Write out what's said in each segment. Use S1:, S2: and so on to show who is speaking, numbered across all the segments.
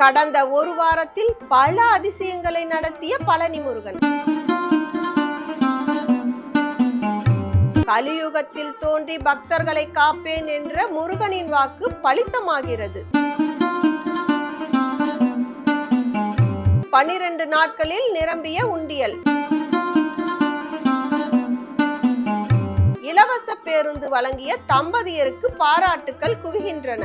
S1: கடந்த ஒரு வாரத்தில் பல அதிசயங்களை நடத்திய பழனி முருகன் கலியுகத்தில் தோன்றி பக்தர்களை காப்பேன் என்ற முருகனின் வாக்கு பலித்தமாகிறது. பனிரெண்டு நாட்களில் நிரம்பிய உண்டியல். இலவச பேருந்து வழங்கிய தம்பதியருக்கு பாராட்டுக்கள் குவிகின்றன.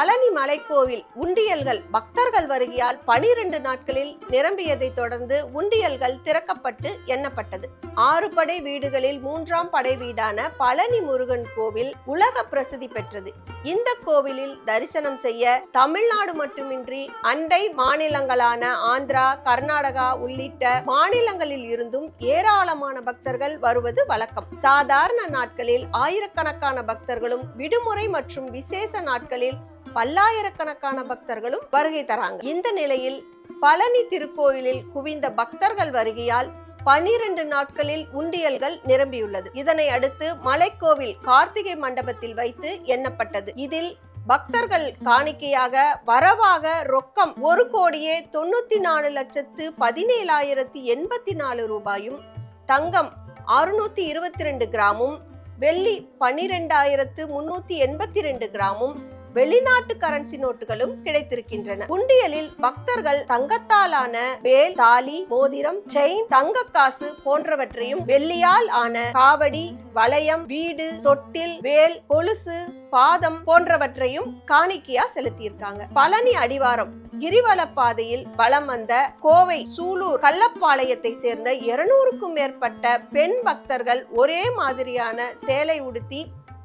S1: பழனி மலைக்கோவில் உண்டியல்கள். பக்தர்கள் வருகையால் பனிரெண்டு நாட்களில் நிரம்பியதை தொடர்ந்து உண்டியல்கள் திறக்கப்பட்டு எண்ணப்பட்டது. ஆறு படை வீடுகளில் மூன்றாம் படை வீடான பழனி முருகன் கோவில் உலக பிரசித்தி பெற்றது. இந்த கோவிலில் தரிசனம் செய்ய தமிழ்நாடு மட்டுமின்றி அண்டை மாநிலங்களான ஆந்திரா கர்நாடகா உள்ளிட்ட மாநிலங்களில் இருந்தும் ஏராளமான பக்தர்கள் வருவது வழக்கம். சாதாரண நாட்களில் ஆயிரக்கணக்கான பக்தர்களும் விடுமுறை மற்றும் விசேஷ நாட்களில் பல்லாயிரக்கணக்கான பக்தர்களும் வருகை தராங்க. இந்த நிலையில் பழனி திருக்கோயிலில் குவிந்த பக்தர்கள் வருகையால் பனிரெண்டு நாட்களில் உண்டியல்கள் நிரம்பியுள்ளது. இதனை அடுத்து மலைக்கோவில் கார்த்திகை மண்டபத்தில் வைத்து எண்ணப்பட்டது. இதில் பக்தர்கள் காணிக்கையாக வரவாக ரொக்கம் ஒரு கோடியே தொண்ணூத்தி நாலு லட்சத்து பதினேழாயிரத்தி எண்பத்தி நாலு ரூபாயும் தங்கம் அறுநூத்தி இருபத்தி ரெண்டு கிராமும் வெள்ளி பனிரெண்டாயிரத்து முன்னூத்தி எண்பத்தி ரெண்டு கிராமும் வெளிநாட்டு கரன்சி நோட்டுகளும் கிடைத்திருக்கின்றன. உண்டியலில் பக்தர்கள் தங்கத்தாலான வேல் தாலி மோதிரம் செயின் தங்க காசு போன்றவற்றையும் வெள்ளியால் ஆன காவடி வளையம் வீடு தொட்டில் வேல் கொலுசு பாதம் போன்றவற்றையும் காணிக்கையா செலுத்தியிருக்காங்க. பழனி அடிவாரம் கிரிவல பாதையில் வலம் வந்த கோவை சூலூர் கள்ளப்பாளையத்தை சேர்ந்த இருநூறுக்கும் மேற்பட்ட பெண் பக்தர்கள் ஒரே மாதிரியான சேலை உடுத்தி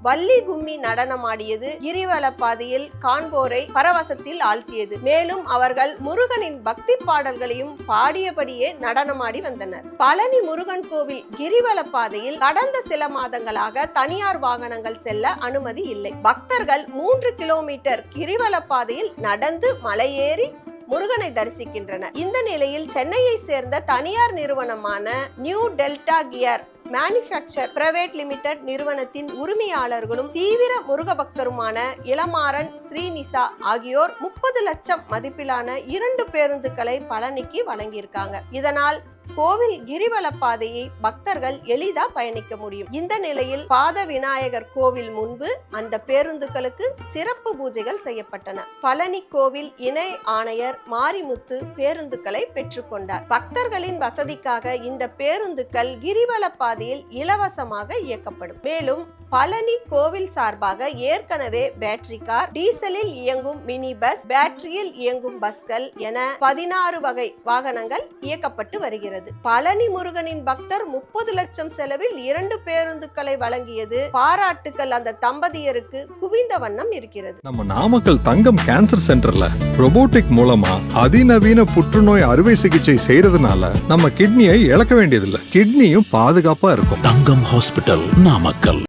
S1: வள்ளி கும்மி நடனமாடியது கிரிவல பாதையில் காண்போரை பரவசத்தில் ஆழ்த்தியது. மேலும் அவர்கள் முருகனின் பக்தி பாடல்களையும் பாடியபடியே நடனமாடி வந்தனர். பழனி முருகன் கோவில் கிரிவல பாதையில் கடந்த சில மாதங்களாக தனியார் வாகனங்கள் செல்ல அனுமதி இல்லை. பக்தர்கள் மூன்று கிலோமீட்டர் கிரிவல பாதையில் நடந்து மலையேறி முருகனை தரிசிக்கின்றனர். இந்த நிலையில் சென்னையை சேர்ந்த தனியார் நிறுவனமான new delta gear manufacture private limited நிறுவனத்தின் உரிமையாளர்களும் தீவிர முருக பக்தருமான இளமாறன் ஸ்ரீனிசா ஆகியோர் முப்பது லட்சம் மதிப்பிலான இரண்டு பேருந்துகளை பழனிக்கு வழங்கியிருக்காங்க. இதனால் கோவில் கிரிவல பாதையை பக்தர்கள் எளிதா பயணிக்க முடியும். இந்த நிலையில் பாத விநாயகர் கோவில் முன்பு அந்த பேருந்துகளுக்கு சிறப்பு பூஜைகள் செய்யப்பட்டன. பழனி கோவில் இணை ஆணையர் மாரிமுத்து பேருந்துகளை பெற்றுக்கொண்டார் பக்தர்களின் வசதிக்காக இந்த பேருந்துகள் கிரிவல பாதையில் இலவசமாக இயக்கப்படும். மேலும் பழனி கோவில் சார்பாக ஏற்கனவே பேட்டரி கார் டீசலில் இயங்கும் மினி பஸ் பேட்டரியில் இயங்கும் பஸ்கள் என பதினாறு வகை வாகனங்கள் இயக்கப்பட்டு வருகிறது. பழனி முருகனின் பக்தர் முப்பது லட்சம் செலவில் இரண்டு பேருந்துகளை வழங்கியது. பாராட்டுக்கள் அந்த தம்பதியருக்கு குவிந்த வண்ணம் இருக்கிறது.
S2: நம்ம நாமக்கல் தங்கம் கேன்சர் சென்டர்ல robotic மூலமா அதிநவீன புற்றுநோய் அறுவை சிகிச்சை செய்யறதுனால நம்ம கிட்னியை இழக்க வேண்டியதில்லை. கிட்னியும் பாதுகாப்பா இருக்கும்.
S3: தங்கம் ஹாஸ்பிட்டல் நாமக்கல்.